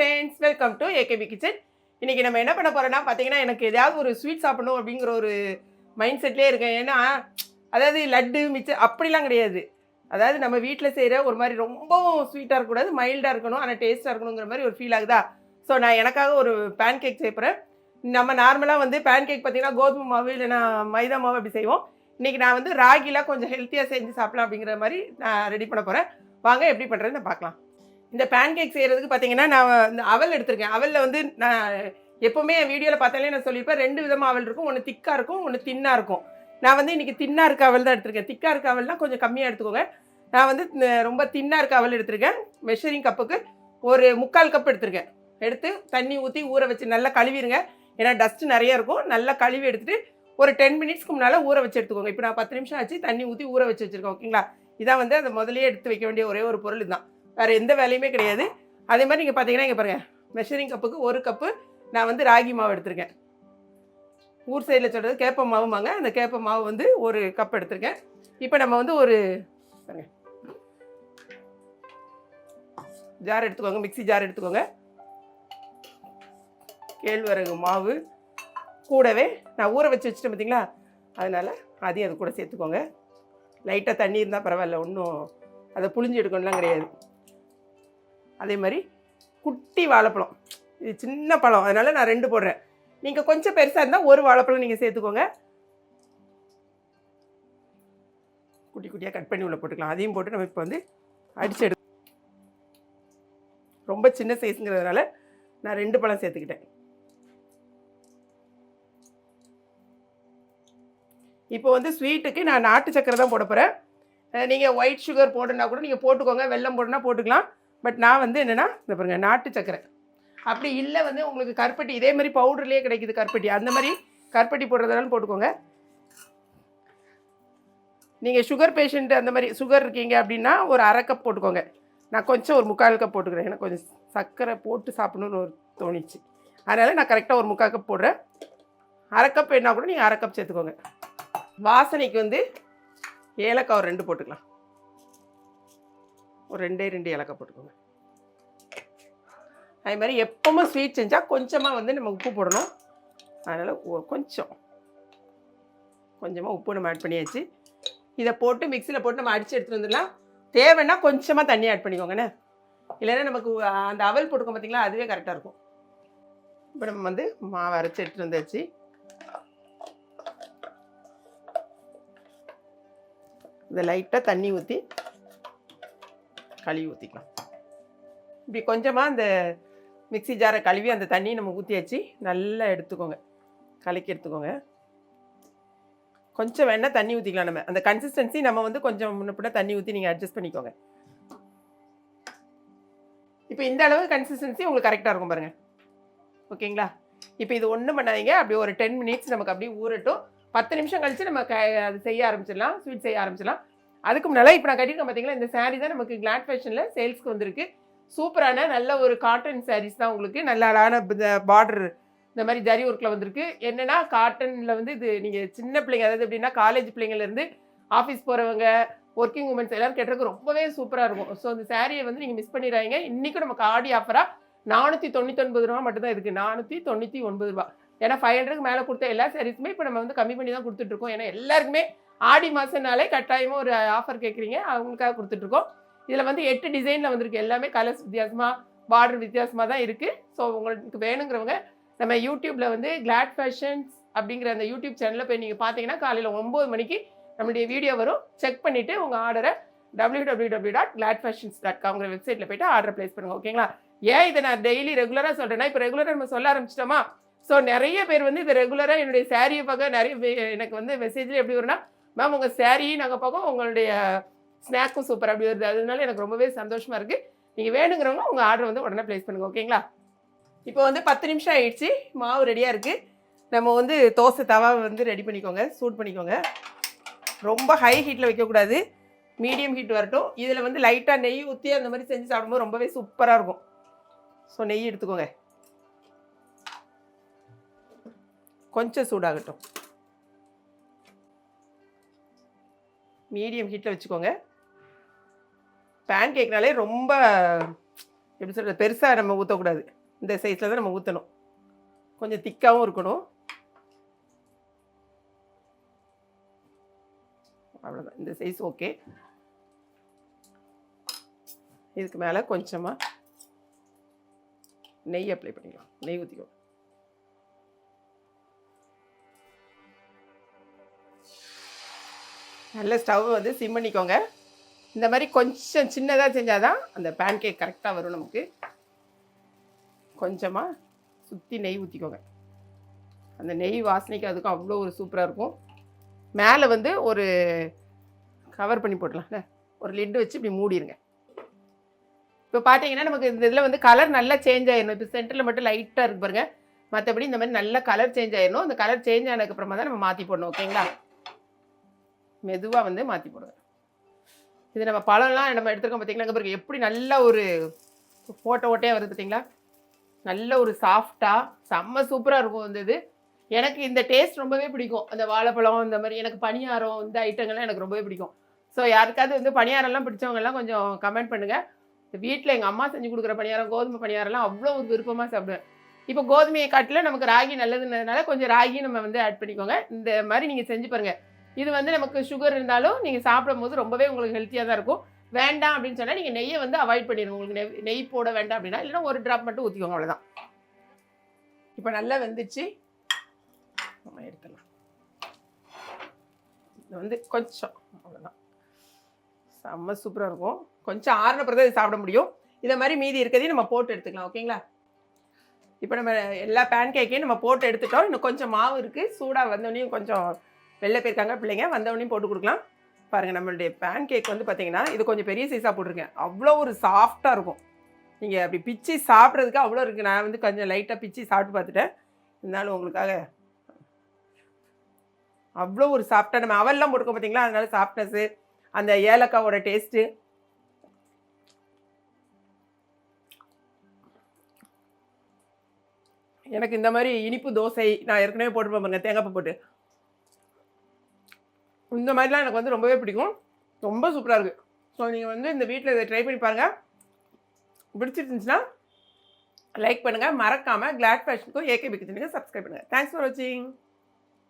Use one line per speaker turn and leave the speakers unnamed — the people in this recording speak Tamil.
Friends welcome to AKP kitchen இன்றைக்கி நம்ம என்ன பண்ண போகிறோன்னா பார்த்தீங்கன்னா எனக்கு எதாவது ஒரு ஸ்வீட் சாப்பிடணும் அப்படிங்கிற ஒரு மைண்ட் செட்லேயே இருக்கேன். ஏன்னா அதாவது லட்டு மிச்சம் அப்படிலாம் கிடையாது. அதாவது நம்ம வீட்டில் செய்கிற ஒரு மாதிரி ரொம்பவும் ஸ்வீட்டாக இருக்கக்கூடாது மைல்டாக இருக்கணும் ஆனால் டேஸ்ட்டாக இருக்கணுங்கிற மாதிரி ஒரு ஃபீல் ஆகுதா? ஸோ நான் எனக்காக ஒரு பேன் கேக் செய்யப்படுறேன் நம்ம நார்மலாக வந்து பேன் கேக் பார்த்திங்கன்னா கோதுமை மாவு இல்லைனா மைதா மாவு அப்படி செய்வோம். இன்றைக்கி நான் வந்து ராகிலாம் கொஞ்சம் ஹெல்த்தியாக செஞ்சு சாப்பிட்லாம் அப்படிங்கிற மாதிரி நான் ரெடி பண்ண போகிறேன் வாங்க எப்படி பண்ணுறதுன்னு பார்க்கலாம் இந்த பேன் கேக் செய்கிறதுக்கு பார்த்தீங்கன்னா நான் இந்த அவல் எடுத்திருக்கேன். அவலில் வந்து நான் எப்போவுமே என் வீடியோவில் பார்த்தாலே நான் சொல்லியிருப்பேன் ரெண்டு விதமாக அவல் இருக்கும். ஒன்று திக்காக இருக்கும் ஒன்று தின்னாக இருக்கும். நான் வந்து இன்றைக்கி தின்னாக இருக்க அவல் தான் எடுத்திருக்கேன். திக்காக இருக்க அவல்னா கொஞ்சம் கம்மியாக எடுத்துக்கோங்க. நான் வந்து ரொம்ப தின்னாக இருக்க அவல் எடுத்திருக்கேன். மெஷரிங் கப்புக்கு ஒரு முக்கால் கப் எடுத்திருக்கேன். எடுத்து தண்ணி ஊற்றி ஊற வச்சு நல்லா கழுவிடுங்க ஏன்னா டஸ்ட்டு நிறையா இருக்கும். நல்லா கழுவி எடுத்துகிட்டு ஒரு டென் மினிட்ஸ்க்கு முன்னால் ஊற வச்சு எடுத்துக்கோங்க. இப்போ நான் பத்து நிமிஷம் ஆச்சு. தண்ணி ஊற்றி ஊற வச்சு வச்சுருக்கேன் ஓகேங்களா இதான் வந்து அந்த முதலே எடுத்து வைக்க வேண்டிய ஒரே ஒரு பொருள் இதுதான். வேறு எந்த வேலையுமே கிடையாது. அதே மாதிரி நீங்கள் பார்த்தீங்கன்னா இங்கே பாருங்கள் மெஷரிங் கப்புக்கு ஒரு கப்பு நான் வந்து ராகி மாவு எடுத்திருக்கேன். ஊர் சைடில் சொல்கிறது கேப்ப மாவுமாங்க அந்த கேப்ப மாவு வந்து ஒரு கப் எடுத்திருக்கேன். இப்போ நம்ம வந்து ஒரு பாருங்க. ஜார் எடுத்துக்கோங்க. மிக்ஸி ஜார் எடுத்துக்கோங்க. கேழ்வரகு மாவு. கூடவே நான் ஊற வச்சு வச்சுட்டேன் பார்த்தீங்களா அதனால் அதையும் அது கூட சேர்த்துக்கோங்க. லைட்டாக தண்ணி இருந்தால் பரவாயில்ல. ஒன்றும் அதை புளிஞ்சு எடுக்கணும்லாம் கிடையாது. அதே மாதிரி குட்டி வாழைப்பழம். இது சின்ன பழம். அதனால் நான் ரெண்டு போடுறேன். நீங்கள் கொஞ்சம் பெருசாக இருந்தால் ஒரு வாழைப்பழம் நீங்கள் சேர்த்துக்கோங்க. குட்டி குட்டியாக கட் பண்ணி உள்ள போட்டுக்கலாம். அதையும் போட்டு நம்ம இப்போ வந்து அடிச்சு எடு ரொம்ப சின்ன சைஸுங்கிறதுனால நான் ரெண்டு பழம் சேர்த்துக்கிட்டேன். இப்போ வந்து ஸ்வீட்டுக்கு நான் நாட்டு சக்கரை தான் போட போகிறேன் நீங்கள் ஒயிட் சுகர் போடணுன்னா கூட நீங்கள் போட்டுக்கோங்க. வெல்லம் போடணுன்னா போட்டுக்கலாம். பட் நான் வந்து என்னென்னா இந்த பாருங்க நாட்டு சக்கரை. அப்படி இல்லை வந்து உங்களுக்கு கருப்பட்டி இதே மாதிரி பவுடர்லேயே கிடைக்குது கருப்பட்டி. அந்த மாதிரி கருப்பட்டி போடுறதாலும் போட்டுக்கோங்க. நீங்கள் சுகர் பேஷண்ட்டு அந்த மாதிரி சுகர் இருக்கீங்க அப்படின்னா ஒரு அரை கப் போட்டுக்கோங்க. நான் கொஞ்சம் ஒரு முக்கால் கப் போட்டுக்கிறேன். எனக்கு கொஞ்சம் சர்க்கரை போட்டு சாப்பிடணும்னு ஒரு தோணிச்சு. அதனால் நான் கரெக்டாக ஒரு முக்கால் கப் போடுறேன். அரை கப் வேணா கூட நீங்கள் அரை கப் சேர்த்துக்கோங்க. வாசனைக்கு வந்து ஏலக்காய் ஒரு ரெண்டு போட்டுக்கலாம். ஒரு ரெண்டே ரெண்டு ஏலக்காய் போட்டுக்கோங்க. அதே மாதிரி எப்பவுமே ஸ்வீட் செஞ்சால் கொஞ்சமாக வந்து நம்ம உப்பு போடணும். அதனால் கொஞ்சம். கொஞ்சமாக உப்பு நம்ம ஆட் பண்ணியாச்சு. இதை போட்டு மிக்சியில் போட்டு நம்ம அடித்து எடுத்துகிட்டு வந்துடலாம். தேவைன்னா கொஞ்சமாக தண்ணி ஆட் பண்ணிக்கோங்கண்ணே. இல்லைன்னா நமக்கு அந்த அவல் போட்டுக்கோம் பார்த்திங்களா அதுவே கரெக்டாக இருக்கும். இப்போ நம்ம வந்து மாவு அரைச்சி எடுத்துகிட்டு வந்தாச்சு. இதை லைட்டாக தண்ணி ஊற்றி கழுவி ஊற்றிக்கலாம் இப்படி கொஞ்சமாக அந்த மிக்சி ஜாரை கழுவி அந்த தண்ணியை நம்ம ஊற்றியாச்சு நல்லா எடுத்துக்கோங்க. கலக்கி எடுத்துக்கோங்க. கொஞ்சம் வேணால் தண்ணி ஊற்றிக்கலாம் நம்ம. அந்த கன்சிஸ்டன்சி நம்ம வந்து கொஞ்சம் முன்ன பின்ன தண்ணி ஊற்றி நீங்கள் அட்ஜஸ்ட் பண்ணிக்கோங்க. இப்போ இந்த அளவு கன்சிஸ்டன்சி உங்களுக்கு கரெக்டாக இருக்கும் பாருங்கள் ஓகேங்களா? இப்போ இது ஒன்றும் பண்ணாதீங்க. அப்படியே ஒரு டென் மினிட்ஸ் நமக்கு அப்படியே ஊறட்டும். பத்து நிமிஷம் கழித்து நம்ம க அது செய்ய ஆரம்பிச்சிடலாம். ஸ்வீட் செய்ய ஆரம்பிச்சிடலாம். அதுக்கு முன்னால் இப்போ நான் கட்டியிருக்கேன் பார்த்தீங்களா இந்த saree தான் நமக்கு கிளாட் ஃபேஷனில் சேல்ஸ்க்கு வந்திருக்கு. சூப்பரான நல்ல ஒரு காட்டன் சாரீஸ் தான் உங்களுக்கு. நல்ல அழகான பார்டர் இந்த மாதிரி ஜரி ஒர்க்கில் வந்திருக்கு. என்னென்னா காட்டனில் வந்து இது நீங்கள் சின்ன பிள்ளைங்க அதாவது எப்படின்னா காலேஜ் பிள்ளைங்கள்லேருந்து ஆஃபீஸ் போகிறவங்க ஒர்க்கிங் உமன்ஸ் எல்லோரும் கேட்டதுக்கு ரொம்பவே சூப்பராக இருக்கும். ஸோ அந்த சாரியை வந்து நீங்கள் மிஸ் பண்ணிடுறாங்க இன்றைக்கும் நமக்கு ஆடி ஆஃபராக நானூற்றி தொண்ணூத்தொன்பது ரூபா மட்டும்தான் இருக்குது நானூற்றி தொண்ணூற்றி ஒன்பது ரூபா. ஏன்னா ஃபைவ் ஹண்ட்ரடுக்கு மேலே கொடுத்த எல்லா சாரீஸுமே இப்போ நம்ம வந்து கம்மி பண்ணி தான் கொடுத்துட்ருக்கோம் ஏன்னா எல்லாருக்குமே ஆடி மாதம்னாலே கட்டாயமாக ஒரு ஆஃபர் கேட்குறீங்க அவங்களுக்காக கொடுத்துட்ருக்கோம். இதில் வந்து எட்டு டிசைனில் வந்திருக்கு. எல்லாமே கலர்ஸ் வித்தியாசமாக பார்டர் வித்தியாசமாக தான் இருக்குது ஸோ உங்களுக்கு வேணுங்கிறவங்க நம்ம யூடியூப்பில் வந்து கிளாட் ஃபேஷன்ஸ் அப்படிங்கிற அந்த யூடியூப் சேனலில் போய் நீங்கள் பார்த்தீங்கன்னா காலையில் ஒம்பது மணிக்கு நம்மளுடைய வீடியோ வரும். செக் பண்ணிவிட்டு உங்கள் ஆர்டரை W W W dot glad fashions dot காம்ங்கிற வெப்சைட்டில் போய்ட்டு ஆர்டர் ப்ளேஸ் பண்ணுங்க. ஓகேங்களா ஏன் இதை நான் டெய்லி ரெகுலராக சொல்கிறேன்னா இப்போ ரெகுலராக நம்ம சொல்ல ஆரம்பிச்சிட்டோமா? ஸோ நிறைய பேர் வந்து இது ரெகுலராக என்னுடைய சேரீயை பார்க்க நிறைய எனக்கு வந்து மெசேஜில் எப்படி வரும்னா மேம் உங்கள் சேரீயும் நாங்கள் பார்க்கோம் உங்களுடைய ஸ்நாக்ஸும் சூப்பர் அப்படி வருது. அதனால எனக்கு ரொம்பவே சந்தோஷமாக இருக்குது நீங்கள் வேணுங்கிறவங்க உங்கள் ஆர்டர் வந்து உடனே ப்ளேஸ் பண்ணுங்கள் ஓகேங்களா இப்போ வந்து பத்து நிமிஷம் ஆயிடுச்சு. மாவு ரெடியாக இருக்குது நம்ம வந்து தோசை தவா வந்து ரெடி பண்ணிக்கோங்க சூட் பண்ணிக்கோங்க. ரொம்ப ஹை ஹீட்டில் வைக்கக்கூடாது மீடியம் ஹீட் வரட்டும். இதில் வந்து லைட்டாக நெய் ஊற்றி அந்த மாதிரி செஞ்சு சாப்பிடும்போது ரொம்பவே சூப்பராக இருக்கும். ஸோ நெய் எடுத்துக்கோங்க. கொஞ்சம் சூடாகட்டும். மீடியம் ஹீட்டில் வச்சுக்கோங்க. பேன் கேக்னாலே ரொம்ப எப்படி சொல்கிறது பெருசாக நம்ம ஊற்றக்கூடாது இந்த சைஸில் தான் நம்ம ஊற்றணும் கொஞ்சம் திக்காகவும் இருக்கணும். அவ்வளோதான் இந்த சைஸ் ஓகே இதுக்கு மேலே கொஞ்சமாக நெய் அப்ளை பண்ணிக்கலாம். நெய் ஊற்றிக்கோ நல்ல ஸ்டவ் வந்து சிம் பண்ணிக்கோங்க. இந்த மாதிரி கொஞ்சம் சின்னதாக செஞ்சால் தான் அந்த பேன் கேக் கரெக்டாக வரும் நமக்கு. கொஞ்சமாக சுற்றி நெய் ஊற்றிக்கோங்க அந்த நெய் வாசனைக்கு அதுக்கும் அவ்வளோ ஒரு சூப்பராக இருக்கும். மேலே வந்து ஒரு கவர் பண்ணி போடலாம்ல ஒரு லிட்டு வச்சு இப்படி மூடிடுங்க இப்போ பார்த்தீங்கன்னா நமக்கு இந்த இதில் வந்து கலர் நல்லா சேஞ்ச் ஆயிடணும் இப்போ சென்டரில் மட்டும் லைட்டாக இருக்கு பாருங்க. மற்றபடி இந்த மாதிரி நல்ல கலர் சேஞ்ச் ஆயிடணும் அந்த கலர் சேஞ்ச் ஆனதுக்கப்புறமா தான் நம்ம மாற்றி போடணும். ஓகேங்களா மெதுவாக வந்து மாற்றி போடுங்க இது நம்ம பழம்லாம் நம்ம எடுத்துருக்கோம் பார்த்தீங்களா பிறகு எப்படி நல்ல ஒரு ஓட்ட ஓட்டையாக வருது பார்த்தீங்களா நல்ல ஒரு சாஃப்டாக செம்ம சூப்பராக இருக்கும் இந்த இது. எனக்கு இந்த டேஸ்ட் ரொம்பவே பிடிக்கும். அந்த வாழைப்பழம் இந்த மாதிரி எனக்கு பணியாரம் இந்த ஐட்டங்கள்லாம் எனக்கு ரொம்பவே பிடிக்கும். ஸோ யாருக்காவது வந்து பணியாரம்லாம் பிடிச்சவங்கலாம் கொஞ்சம் கமெண்ட் பண்ணுங்கள் வீட்டில் எங்கள் அம்மா செஞ்சு கொடுக்குற பணியாரம் கோதுமை பணியாரம்லாம் அவ்வளோ ஒரு விருப்பமாக சாப்பிடுவேன். இப்போ கோதுமையை காட்டில் நமக்கு ராகி நல்லதுன்றதுனால கொஞ்சம் ராகி நம்ம வந்து ஆட் பண்ணிக்கோங்க. இந்த மாதிரி நீங்கள் செஞ்சு பாருங்கள் இது வந்து நமக்கு சுகர் இருந்தாலும் நீங்கள் சாப்பிடும்போது ரொம்பவே உங்களுக்கு ஹெல்த்தியாக தான் இருக்கும். வேண்டாம் அப்படின்னு சொன்னால் நீங்கள் நெய்யை வந்து அவாய்ட் பண்ணிடுங்க. உங்களுக்கு நெய் நெய் போட வேண்டாம் அப்படின்னா இல்லைன்னா ஒரு ட்ராப் மட்டும் ஊற்றிக்கோங்க அவ்வளோதான் இப்போ நல்லா வெந்துச்சு. நம்ம எடுத்துடலாம். இது வந்து கொஞ்சம் அவ்வளோதான் செம்ம சூப்பராக இருக்கும். கொஞ்சம் ஆறுன பிறகு இது சாப்பிட முடியும். இதை மாதிரி மீதி இருக்கிறதையும் நம்ம போட்டு எடுத்துக்கலாம் ஓகேங்களா? இப்போ நம்ம எல்லா பேன் கேக்கையும் நம்ம போட்டு எடுத்துட்டோம். இன்னும் கொஞ்சம் மாவு இருக்குது சூடாக வந்தோடனையும் கொஞ்சம் வெளில போயிருக்காங்க பிள்ளைங்க வந்தவொடனே போட்டு கொடுக்கலாம். பாருங்கள் நம்மளுடைய பேன் கேக் வந்து பார்த்தீங்கன்னா இது கொஞ்சம் பெரிய சைஸாக போட்டிருக்கேன். அவ்வளோ ஒரு சாஃப்டாக இருக்கும். நீங்கள் அப்படி பிச்சு சாப்பிட்றதுக்கு அவ்வளோ இருக்குது நான் வந்து கொஞ்சம் லைட்டாக பிச்சு சாப்பிட்டு பார்த்துட்டேன். இருந்தாலும் உங்களுக்காக அவ்வளோ ஒரு சாஃப்டாக நம்ம அவல்லாம் போட்டுக்கோ பார்த்தீங்களா அதனால சாஃப்ட்னஸ்ஸு அந்த ஏலக்காவோட டேஸ்ட்டு எனக்கு இந்த மாதிரி இனிப்பு தோசை நான் ஏற்கனவே போட்டுருப்பேன் பாருங்க தேங்காய் போட்டு. இந்த மாதிரிலாம் எனக்கு வந்து ரொம்பவே பிடிக்கும். ரொம்ப சூப்பராக இருக்குது ஸோ நீங்கள் வந்து இந்த வீட்டில் இதை ட்ரை பண்ணி பாருங்கள் பிடிச்சிருந்துச்சுன்னா லைக் பண்ணுங்கள் மறக்காமல் கிளாட் ஃபேஷனுக்கும் ஏகே கிச்சனுக்கு சப்ஸ்கிரைப் பண்ணுங்கள் தேங்க்ஸ் ஃபார் வாட்சிங்